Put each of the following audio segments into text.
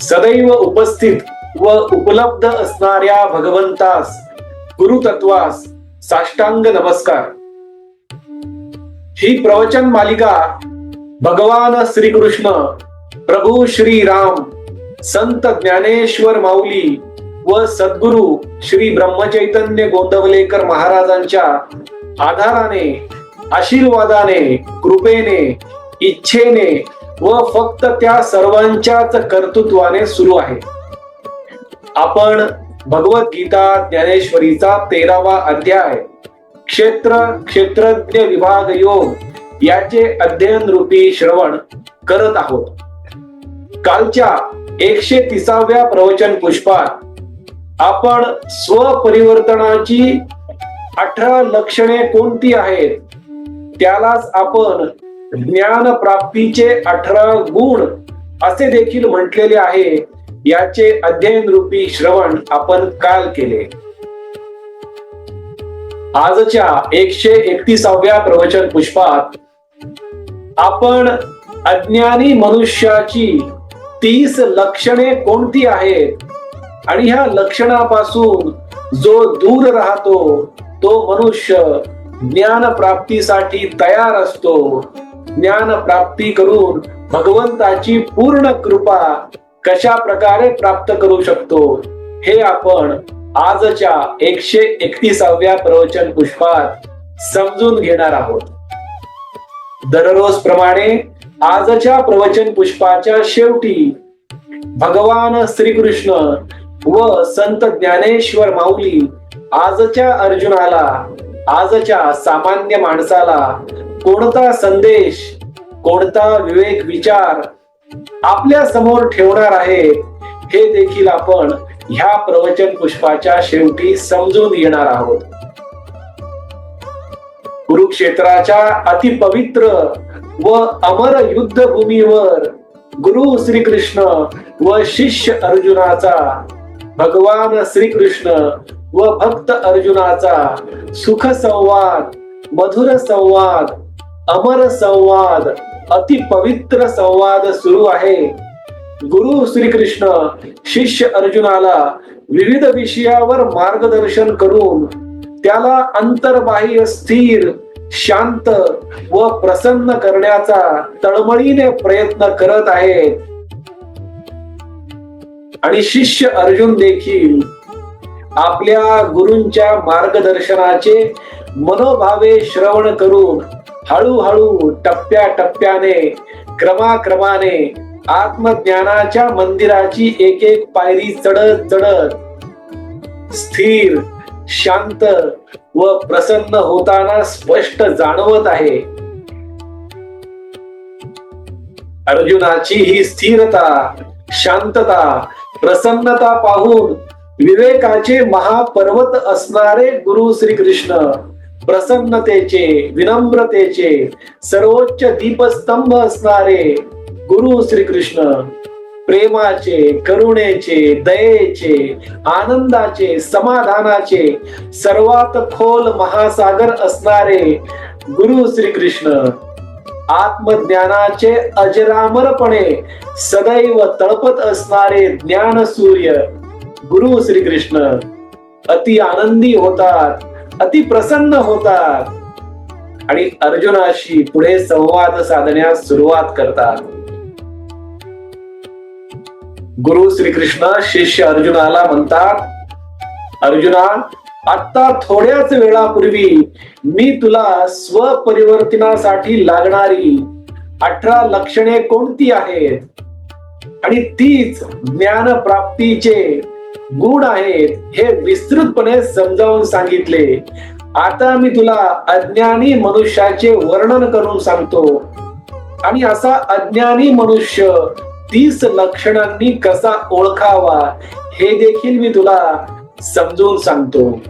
सदैव उपस्थित व उपलब्ध असणाऱ्या भगवंतास गुरुतत्वास साष्टांग नमस्कार. ही प्रवचन मालिका भगवान श्रीकृष्ण प्रभू श्री राम संत ज्ञानेश्वर माऊली व सद्गुरु श्री ब्रह्मचैतन्य गोंदवलेकर महाराजांच्या आधाराने आशीर्वादाने कृपेने इच्छेने व फक्त त्या सर्वांच्याच कर्तृत्वाने सुरू आहे. आपण भगवद्गीता ज्ञानेश्वरीचा तेरावा अध्याय क्षेत्र क्षेत्रज्ञ विभाग योग याचे अध्ययन रूपी श्रवण करत आहोत. कालच्या एकशे तिसाव्या प्रवचन पुष्पात आपण स्वपरिवर्तनाची अठरा लक्षणे कोणती आहेत? त्यालाच आपण ज्ञान प्राप्तीचे अठरा गुण असे देखील म्हटलेले आहे. याचे अध्ययन रूपी श्रवण आपण काल केले. आजच्या एकशे एकतीसाव्या प्रवचन पुष्पात आपण अज्ञानी मनुष्याची तीस लक्षणे कोणती आहेत? आणि ह्या लक्षणापासून जो दूर राहतो तो मनुष्य ज्ञान प्राप्तीसाठी तयार असतो. ज्ञान प्राप्ती करून भगवंताची पूर्ण कृपा कशा प्रकारे प्राप्त करू शकतो हे आपण आजच्या एकशे एकतीसाव्या प्रवचन पुष्पात समजून घेणार आहोत. दररोज प्रमाणे आजच्या प्रवचन पुष्पाच्या शेवटी भगवान श्रीकृष्ण व संत ज्ञानेश्वर माऊली आजच्या अर्जुनाला आजच्या सामान्य माणसाला कोणता संदेश कोणता विवेक विचार आपल्यासमोर ठेवणार आहे हे देखील आपण ह्या प्रवचन पुष्पाच्या शेवटी समजून घेणार आहोत. कुरुक्षेत्राच्या अतिपवित्र व अमर युद्ध भूमीवर गुरु श्रीकृष्ण व शिष्य अर्जुनाचा भगवान श्रीकृष्ण व भक्त अर्जुनाचा सुख संवाद मधुर संवाद अमर संवाद अति पवित्र संवाद सुरू आहे. गुरु श्रीकृष्ण शिष्य अर्जुनाला विविध विषयावर मार्गदर्शन करून त्याला अंतर्बाह्य स्थिर शांत व प्रसन्न करण्याचा तळमळीने प्रयत्न करत आहेत आणि शिष्य अर्जुन देखील आपल्या गुरूंच्या मार्गदर्शनाचे मनोभावे श्रवण करून हळूहळू टप्प्या टप्प्याने क्रमाक्रमाने आत्मज्ञानाच्या मंदिराची एक एक पायरी चढत चढत स्थिर शांत व प्रसन्न होताना स्पष्ट जाणवत आहे. अर्जुनाची ही स्थिरता शांतता प्रसन्नता पाहून विवेकाचे महापर्वत असणारे गुरु श्री कृष्ण प्रसन्नतेचे विनम्रतेचे सर्वोच्च दीपस्तंभ असणारे गुरु श्रीकृष्ण. प्रेमाचे करुणेचे दयेचे आनंदाचे समाधानाचे सर्वात खोल महासागर असणारे गुरु श्रीकृष्ण. आत्मज्ञानाचे अजरामरपणे सदैव तळपत असणारे ज्ञान सूर्य गुरु श्रीकृष्ण. अति आनंदी होतात. अति प्रसन्न होतात. आणि अर्जुनाशी पुढे संवाद साधण्यास सुरुवात करतात. गुरु श्रीकृष्ण शिष्य अर्जुनाला म्हणतात अर्जुना आता थोड्याच वेळापूर्वी मी तुला स्वपरिवर्तनासाठी लागणारी अठरा लक्षणे कोणती आहेत? आणि तीच ज्ञान प्राप्तीचे गुण आहेत हे विस्तृतपणे समजावून सांगितले. आता मी तुला अज्ञानी मनुष्याचे वर्णन करून सांगतो. आणि असा अज्ञानी मनुष्य तीस लक्षणांनी कसा ओळखावा हे देखील मी तुला समजून सांगतो.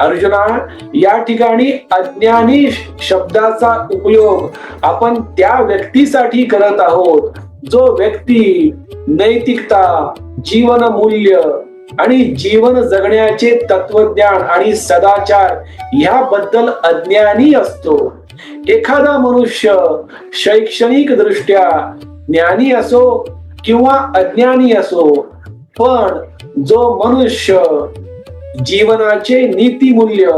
अर्जुना या ठिकाणी अज्ञानी शब्दाचा उपयोग आपण त्या व्यक्तीसाठी करत आहोत. जो व्यक्ती नैतिकता जीवन मूल्य आणि जीवन जगण्याचे तत्वज्ञान आणि सदाचार ह्याबद्दल अज्ञानी असतो. एखादा मनुष्य शैक्षणिक दृष्ट्या ज्ञानी असो किंवा अज्ञानी असो पण जो मनुष्य जीवनाचे नीतिमूल्य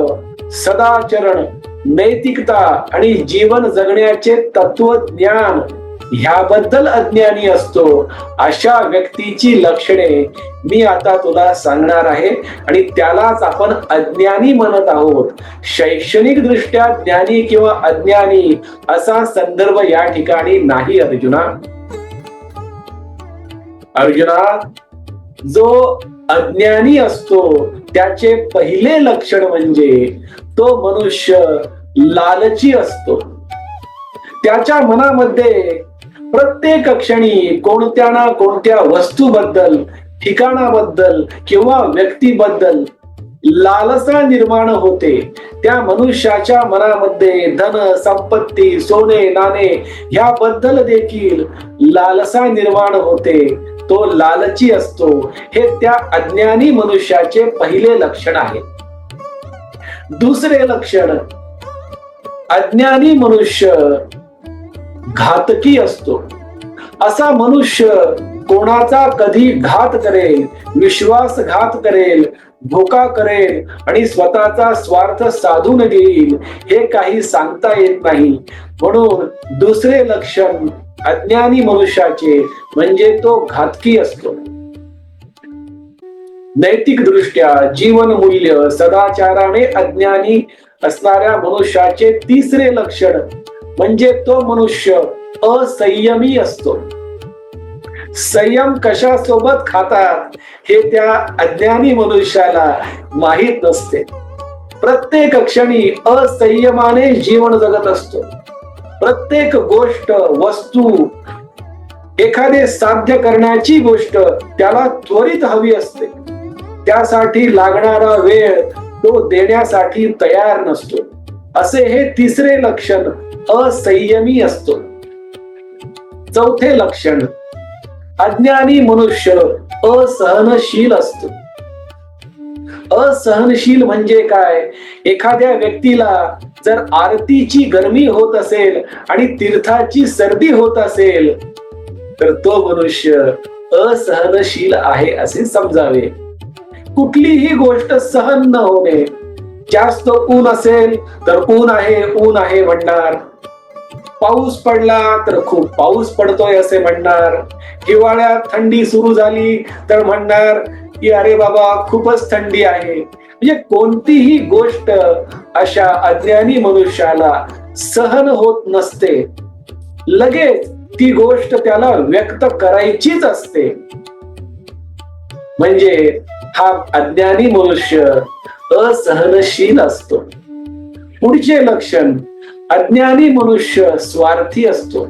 सदाचरण नैतिकता आणि जीवन जगण्याचे तत्वज्ञान ह्याबद्दल अज्ञानी असतो. अशा व्यक्तीची लक्षणे मी आता तुला सांगणार आहे आणि त्यालाच आपण अज्ञानी म्हणत आहोत. शैक्षणिक दृष्ट्या ज्ञानी किंवा अज्ञानी असा संदर्भ या ठिकाणी नाही अर्जुना. अर्जुना जो अज्ञानी असतो त्याचे पहिले लक्षण म्हणजे तो मनुष्य लालची असतो. त्याच्या मनामध्ये प्रत्येक क्षणी कोणत्या ना कोणत्या वस्तूबद्दल ठिकाणाबद्दल किंवा व्यक्तीबद्दल लालसा निर्माण होते. त्या मनुष्याच्या मनामध्ये धन संपत्ती सोने नाणे याबद्दल देखील लालसा निर्माण होते. तो लालची असतो. हे त्या अज्ञानी मनुष्याचे पहिले लक्षण आहे. दुसरे लक्षण अज्ञानी मनुष्य घातकी असतो. असा मनुष्य कोणाचा कधी घात करेल विश्वासघात करेल धोका करेल आणि स्वतःचा स्वार्थ साधून घेईल हे काही सांगता येत नाही. म्हणून दुसरे लक्षण अज्ञानी मनुष्याचे म्हणजे तो घातकी असतो. नैतिक दृष्ट्या जीवन मूल्य सदाचाराने अज्ञानी असणाऱ्या मनुष्याचे तिसरे लक्षण म्हणजे तो मनुष्य असंयमी असतो. संयम कशासोबत खातात हे त्या अज्ञानी मनुष्याला माहीत नसते. प्रत्येक क्षणी असंयमाने जीवन जगत असतो. प्रत्येक गोष्ट वस्तू एखादे साध्य करण्याची गोष्ट त्याला त्वरित हवी असते. त्यासाठी लागणारा वेळ तो देण्यासाठी तयार नसतो. असे हे तिसरे लक्षण असंयमी असतो. चौथे लक्षण अज्ञानी मनुष्य असहनशील असतो. असहनशील म्हणजे काय? एखाद्या व्यक्तीला जर आरतीची गरमी होत असेल आणि तीर्थाची सर्दी होत असेल तर तो मनुष्य असहनशील आहे असे समजावे. कुठलीही गोष्ट सहन न होणे जास्त ऊन असेल तर ऊन आहे ऊन आहे म्हणणार. पाऊस पडला तर खूप पाऊस पडतोय असे म्हणणार. हिवाळ्यात थंडी सुरू झाली तर म्हणणार की अरे बाबा खूपच थंडी आहे. म्हणजे कोणतीही गोष्ट अशा अज्ञानी मनुष्याला सहन होत नसते. लगेच ती गोष्ट त्याला व्यक्त करायचीच असते. म्हणजे हा अज्ञानी मनुष्य असहनशील असतो. पुढचे लक्षण अज्ञानी मनुष्य स्वार्थी असतो.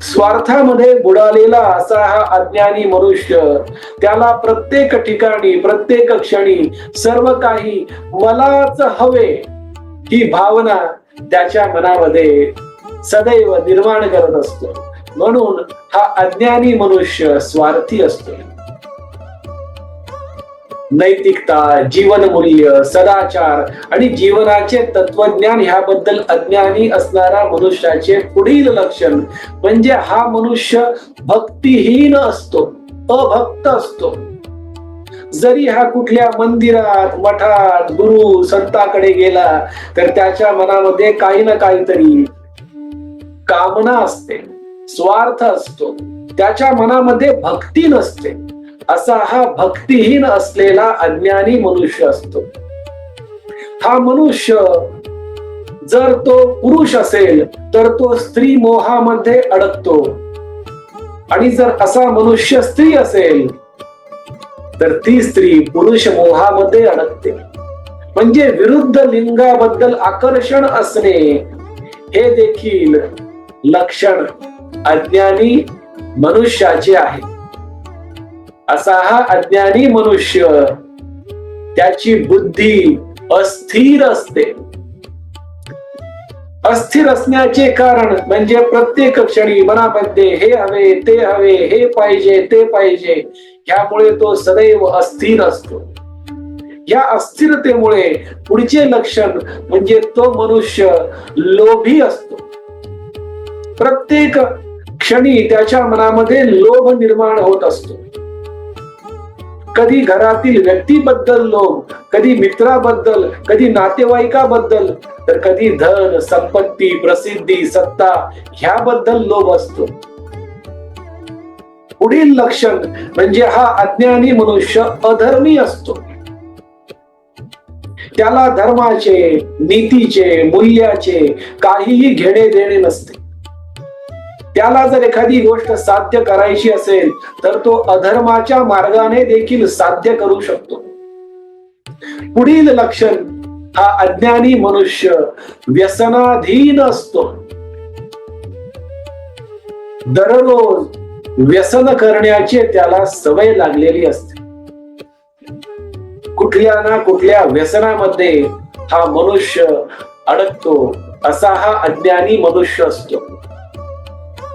स्वार्थामध्ये बुडालेला असा हा अज्ञानी मनुष्य त्याला प्रत्येक ठिकाणी प्रत्येक क्षणी सर्व काही मलाच हवे ही भावना त्याच्या मनामध्ये सदैव निर्माण करत असतो. म्हणून हा अज्ञानी मनुष्य स्वार्थी असतो. नैतिकता जीवनमूल्य सदाचार आणि जीवनाचे तत्वज्ञान ह्याबद्दल अज्ञानी असणारा मनुष्याचे पुढील लक्षण म्हणजे हा मनुष्य भक्तिहीन असतो अभक्त असतो. जरी हा कुठल्या मंदिरात मठात गुरु संताकडे गेला तर त्याच्या मनामध्ये काही ना काहीतरी कामना असते स्वार्थ असतो. त्याच्या मनामध्ये भक्ती नसते. असा हा भक्तिहीन असलेला अज्ञानी मनुष्य असतो. हा मनुष्य जर तो पुरुष असेल तर तो स्त्री मोहामध्ये अडकतो. आणि जर असा मनुष्य स्त्री असेल तर ती स्त्री पुरुष मोहामध्ये अडकते. म्हणजे विरुद्ध लिंगाबद्दल आकर्षण असणे हे देखील लक्षण अज्ञानी मनुष्याचे आहे. असा हा अज्ञानी मनुष्य त्याची बुद्धी अस्थिर असते. अस्थिर असण्याचे कारण म्हणजे प्रत्येक क्षणी मनामध्ये हे हवे ते हवे हे पाहिजे ते पाहिजे ह्यामुळे तो सदैव अस्थिर असतो. या अस्थिरतेमुळे पुढचे लक्षण म्हणजे तो मनुष्य लोभी असतो. प्रत्येक क्षणी त्याच्या मनामध्ये लोभ निर्माण होत असतो. कधी घरातील व्यक्तीबद्दल लोभ कधी मित्राबद्दल कधी नातेवाईकाबद्दल तर कधी धन संपत्ती प्रसिद्धी सत्ता ह्याबद्दल लोभ असतो. पुढील लक्षण म्हणजे हा अज्ञानी मनुष्य अधर्मी असतो. त्याला धर्माचे नीतीचे मूल्याचे काहीही घेणे देणे नसते. त्याला जर एखादी गोष्ट साध्य करायची असेल तर तो अधर्माच्या मार्गाने देखील साध्य करू शकतो. पुढील लक्षण हा अज्ञानी मनुष्य व्यसनाधीन असतो. दररोज व्यसन करण्याची त्याला सवय लागलेली असते. कुठल्या ना कुठल्या व्यसनामध्ये हा मनुष्य अडकतो असा हा अज्ञानी मनुष्य असतो.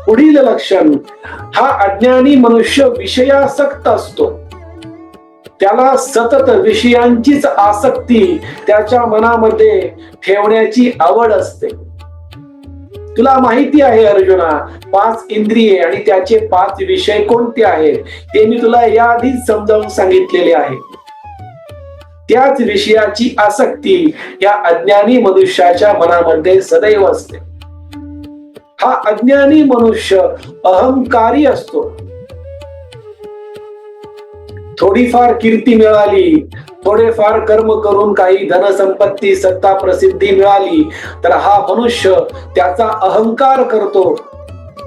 पुढील लक्षण हा अज्ञानी मनुष्य विषयासक्त असतो. त्याला सतत विषयांचीच आसक्ती त्याच्या मनामध्ये ठेवण्याची आवड असते. तुला माहिती आहे अर्जुना पाच इंद्रिये आणि त्याचे पाच विषय कोणते आहेत? ते मी तुला याआधीच समजावून सांगितलेले आहे. त्याच विषयाची आसक्ती या अज्ञानी मनुष्याच्या मनामध्ये सदैव असते. हा अज्ञानी मनुष्य अहंकारी असतो. थोडीफार कीर्ती मिळाली थोडेफार कर्म करून काही धनसंपत्ती सत्ता प्रसिद्धी मिळाली तर हा मनुष्य त्याचा अहंकार करतो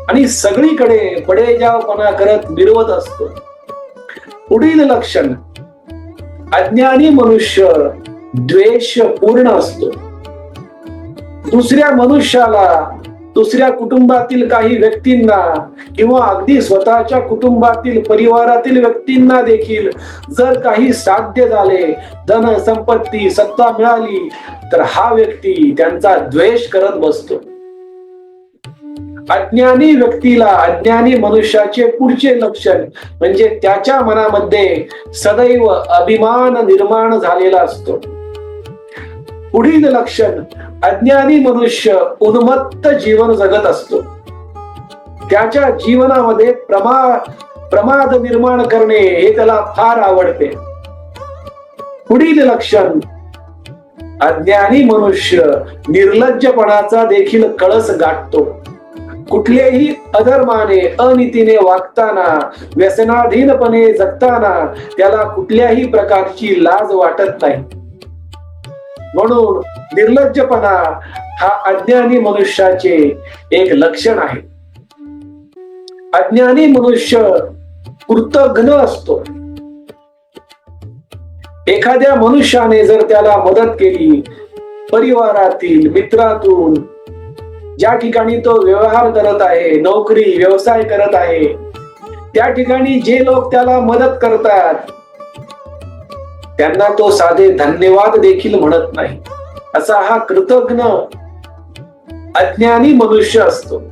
आणि सगळीकडे बडेजावपणा करत मिरवत असतो. पुढील लक्षण अज्ञानी मनुष्य द्वेष पूर्ण असतो. दुसऱ्या मनुष्याला दुसऱ्या कुटुंबातील काही व्यक्तींना किंवा अगदी स्वतःच्या कुटुंबातील परिवारातील व्यक्तींना देखील जर काही साध्य झाले धन संपत्ती सत्ता मिळाली तर हा व्यक्ती त्यांचा द्वेष करत बसतो. अज्ञानी व्यक्तीला अज्ञानी मनुष्याचे पुढचे लक्षण म्हणजे त्याच्या मनामध्ये सदैव अभिमान निर्माण झालेला असतो. पुढील लक्षण अज्ञानी मनुष्य उन्मत्त जीवन जगत असतो. त्याच्या जीवनामध्ये प्रमा प्रमाद निर्माण करणे हे त्याला फार आवडते. पुढील लक्षण अज्ञानी मनुष्य निर्लज्जपणाचा देखील कळस गाठतो. कुठल्याही अधर्माने अनितीने वागताना व्यसनाधीनपणे जगताना त्याला कुठल्याही प्रकारची लाज वाटत नाही. म्हणून निर्लज्जपणा हा अज्ञानी मनुष्याचे एक लक्षण आहे. अज्ञानी मनुष्य कृतघ्न असतो. एखाद्या मनुष्याने जर त्याला मदत केली परिवारातील मित्रातून ज्या ठिकाणी तो व्यवहार करत आहे नोकरी व्यवसाय करत आहे त्या ठिकाणी जे लोक त्याला मदत करतात त्यांना तो साधे धन्यवाद देखील म्हणत नाही. असा हा कृतज्ञ अज्ञानी मनुष्य असतो.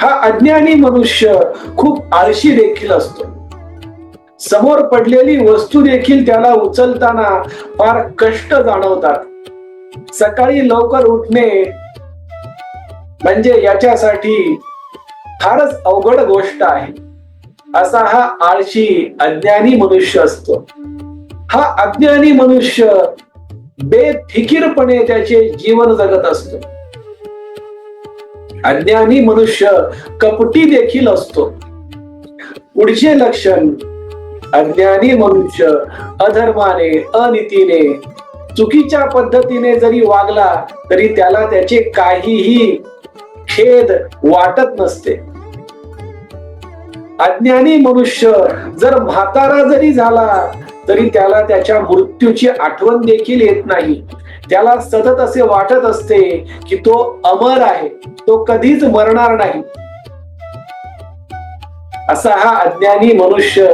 हा अज्ञानी मनुष्य खूप आळशी देखील असतो. समोर पडलेली वस्तू देखील त्याला उचलताना फार कष्ट जाणवतात. सकाळी लवकर उठणे म्हणजे याच्यासाठी फारच अवघड गोष्ट आहे. असा हा आळशी अज्ञानी मनुष्य असतो. हा अज्ञानी मनुष्य बेफिकीरपणे त्याचे जीवन जगत असतो. अज्ञानी मनुष्य कपटी देखील असतो. पुढचे लक्षण अज्ञानी मनुष्य अधर्माने अनितीने चुकीच्या पद्धतीने जरी वागला तरी त्याला त्याचे काहीही खेद वाटत नसते. अज्ञानी मनुष्य जर म्हातारा जरी झाला तरी त्याला त्याच्या मृत्यूची आठवण देखील येत नाही. त्याला सतत असे वाटत असते की तो अमर आहे तो कधीच मरणार नाही. असा हा अज्ञानी मनुष्य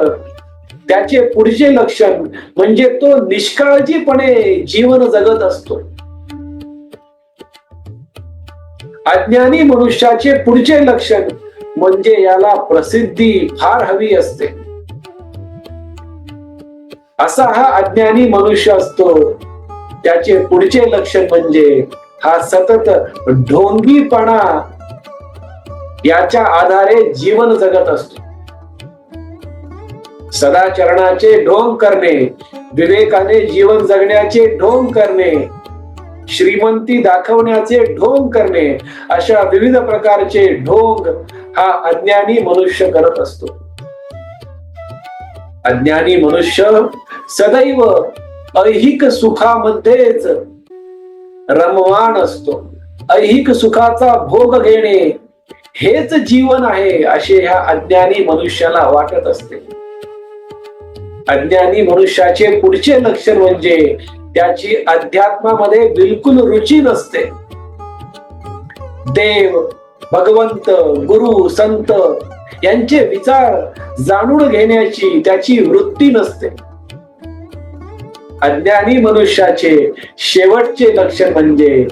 त्याचे पुढचे लक्षण म्हणजे तो निष्काळजीपणे जीवन जगत असतो. अज्ञानी मनुष्याचे पुढचे लक्षण म्हणजे याला प्रसिद्धी फार हवी असते. असा हा अज्ञानी मनुष्य असतो. त्याचे पुढचे लक्षण म्हणजे हा सतत ढोंगीपणा याच्या आधारे जीवन जगत असतो. सदाचरणाचे ढोंग करणे विवेकाने जीवन जगण्याचे ढोंग करणे श्रीमंती दाखवण्याचे ढोंग करणे अशा विविध प्रकारचे ढोंग हा अज्ञानी मनुष्य करत असतो. अज्ञानी मनुष्य सदैव ऐहिक सुखामध्येच रमवान असतो. ऐहिक सुखाचा भोग घेणे हेच जीवन आहे असे ह्या अज्ञानी मनुष्याला वाटत असते. अज्ञानी मनुष्याचे पुढचे लक्षण म्हणजे त्याची अध्यात्मामध्ये बिलकुल रुची नसते. देव भगवंत गुरु संत यांचे विचार जाणून घेण्याची त्याची वृत्ती नसते. अज्ञानी मनुष्याचे शेवटचे लक्षण म्हणजे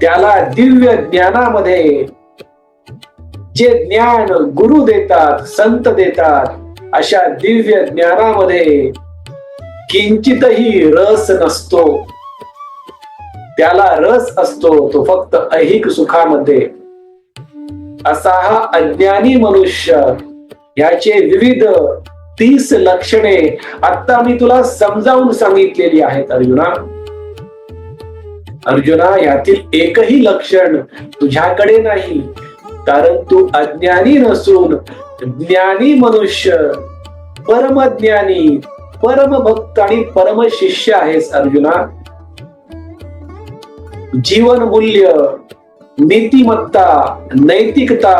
त्याला दिव्य ज्ञानामध्ये जे ज्ञान गुरु देतात संत देतात अशा दिव्य ज्ञानामध्ये किंचितही रस नसतो. त्याला रस असतो तो फक्त ऐहिक सुखामध्ये. असा हा अज्ञानी मनुष्य ह्याचे विविध तीस लक्षणे आता मी तुला समजावून सांगितलेली आहेत अर्जुना. अर्जुना यातील एकही लक्षण तुझ्याकडे नाही कारण तू अज्ञानी नसून ज्ञानी मनुष्य परमज्ञानी परमभक्त आणि परमशिष्य आहेस अर्जुना. जीवन मूल्य नीतिमत्ता नैतिकता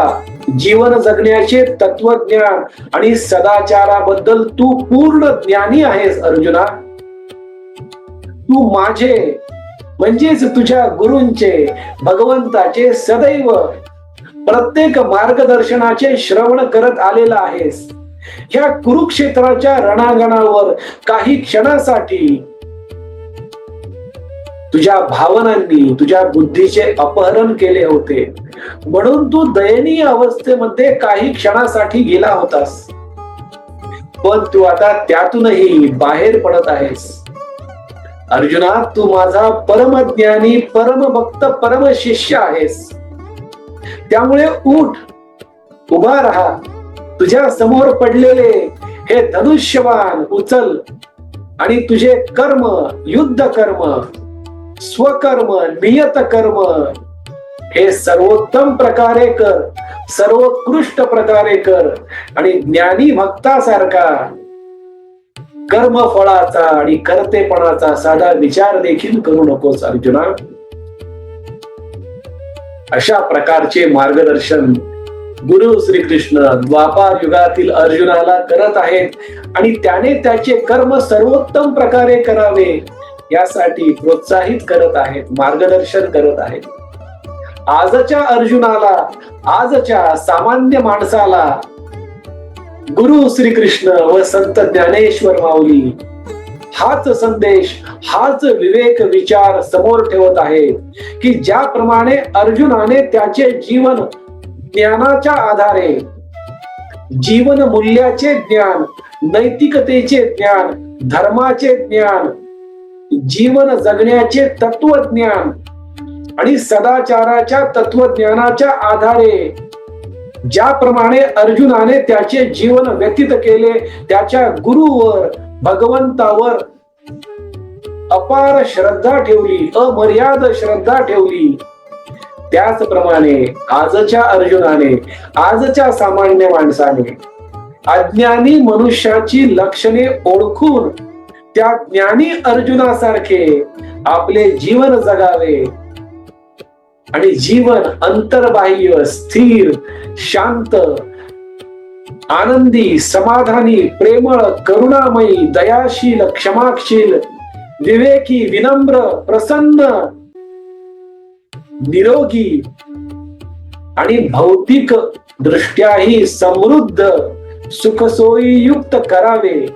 जीवन जगण्याचे तत्वज्ञान आणि सदाचाराबद्दल तू पूर्ण ज्ञानी आहेस अर्जुना. तू माझे म्हणजेच तुझ्या गुरूंचे भगवंताचे सदैव प्रत्येक मार्गदर्शनाचे श्रवण करत आलेला आहेस. ह्या कुरुक्षेत्राच्या रणांगणावर काही क्षणासाठी तुझ्या भावनांनी तुझ्या बुद्धीचे अपहरण केले होते. म्हणून तू दयनीय अवस्थेमध्ये काही क्षणासाठी गेला होतास. पण तू आता त्यातूनही बाहेर पडत आहेस. अर्जुना तू माझा परमज्ञानी परमभक्त परम शिष्य आहेस. त्यामुळे उठ उभा राहा. तुझ्या समोर पडलेले हे धनुष्यवान उचल आणि तुझे कर्म युद्ध कर्म स्वकर्म नियत कर्म हे सर्वोत्तम प्रकारे कर सर्वोत्कृष्ट प्रकारे कर आणि ज्ञानी भक्तासारखा कर्म फळाचा आणि कर्तेपणाचा साधा विचार देखील करू नकोस अर्जुना. अशा प्रकारचे मार्गदर्शन गुरु श्रीकृष्ण द्वापार युगातील अर्जुनाला करत आहेत आणि त्याने त्याचे कर्म सर्वोत्तम प्रकारे करावे यासाठी प्रोत्साहित करत आहेत मार्गदर्शन करत आहेत. आजच्या अर्जुनाला आजच्या सामान्य माणसाला गुरु श्रीकृष्ण व संत ज्ञानेश्वर माऊली हाच संदेश हाच विवेक विचार समोर ठेवत आहेत की ज्याप्रमाणे अर्जुनाने त्याचे जीवन ज्ञानाच्या आधारे जीवन मूल्याचे ज्ञान नैतिकतेचे ज्ञान धर्माचे ज्ञान जीवन जगण्याचे तत्वज्ञान आणि सदाचाराच्या तत्वज्ञानाच्या आधारे ज्याप्रमाणे अर्जुनाने त्याचे जीवन व्यतीत केले त्याच्या गुरुवर भगवंतावर अपार श्रद्धा ठेवली अमर्याद श्रद्धा ठेवली. त्याचप्रमाणे आजच्या अर्जुनाने आजच्या सामान्य माणसाने अज्ञानी मनुष्याची लक्षणे ओळखून त्या ज्ञानी अर्जुनासारखे आपले जीवन जगावे. आणि जीवन अंतर्बाह्य स्थिर शांत आनंदी समाधानी प्रेमळ करुणामयी दयाशील क्षमाशील विवेकी विनम्र प्रसन्न निरोगी आणि भौतिक दृष्ट्याही समृद्ध सुखसोयीयुक्त करावे.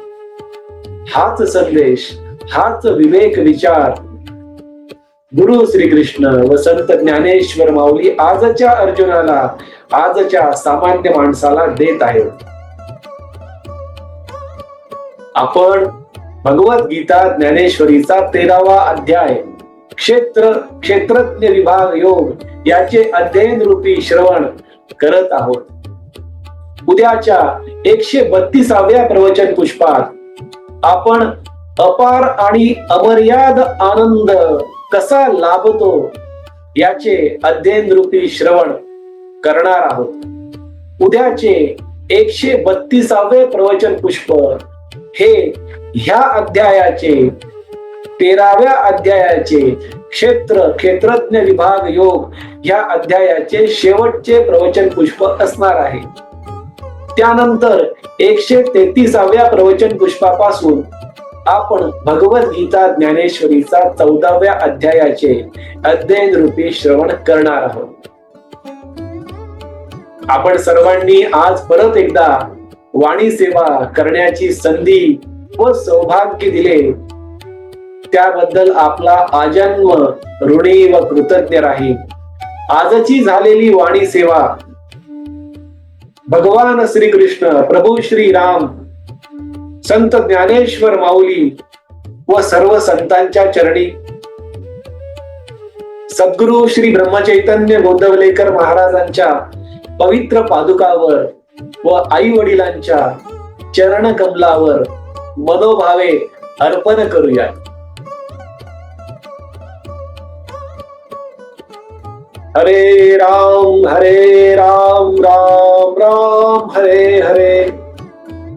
हाच संदेश हाच विवेक विचार. गुरु श्रीकृष्ण व संत ज्ञानेश्वर माऊली आजच्या अर्जुनाला आजच्या सामान्य माणसाला देत आहेत. आपण भगवद्गीता ज्ञानेश्वरीचा तेरावा अध्याय क्षेत्र क्षेत्रज्ञ विभाग योग याचे अध्ययन रूपी श्रवण करत आहोत. उद्याच्या एकशे बत्तीसाव्या प्रवचन पुष्पात आपण अपार आणि अमर्याद आनंद कसा लाभतो याचे अध्ययन रूपी श्रवण करणार आहोत. उद्याचे एकशे बत्तीसावे प्रवचन पुष्प हे ह्या अध्यायाचे तेराव्या अध्यायाचे क्षेत्र क्षेत्रज्ञ विभाग योग या अध्यायाचे शेवटचे प्रवचन पुष्प असणार आहे. त्यानंतर एकशे तेहतीसाव्या प्रवचन पुष्पापासून आपण भगवद्गीता ज्ञानेश्वरीचा चौदाव्या अध्यायाचे अध्ययन रूपी श्रवण करणार आहोत. आपण सर्वांनी आज परत एकदा वाणी सेवा करण्याची संधी व सौभाग्य दिले. त्याबद्दल आपला आजन्म ऋणी व कृतज्ञ राहील. आजची झालेली वाणी सेवा. भगवान श्रीकृष्ण प्रभू श्री राम संत ज्ञानेश्वर माऊली व सर्व संतांच्या चरणी. सद्गुरु श्री ब्रह्मचैतन्य गोंदवलेकर महाराजांच्या पवित्र पादुकावर व आई वडिलांच्या चरण कमलावर मनोभावे अर्पण करूया. हरे राम हरे राम राम राम हरे हरे.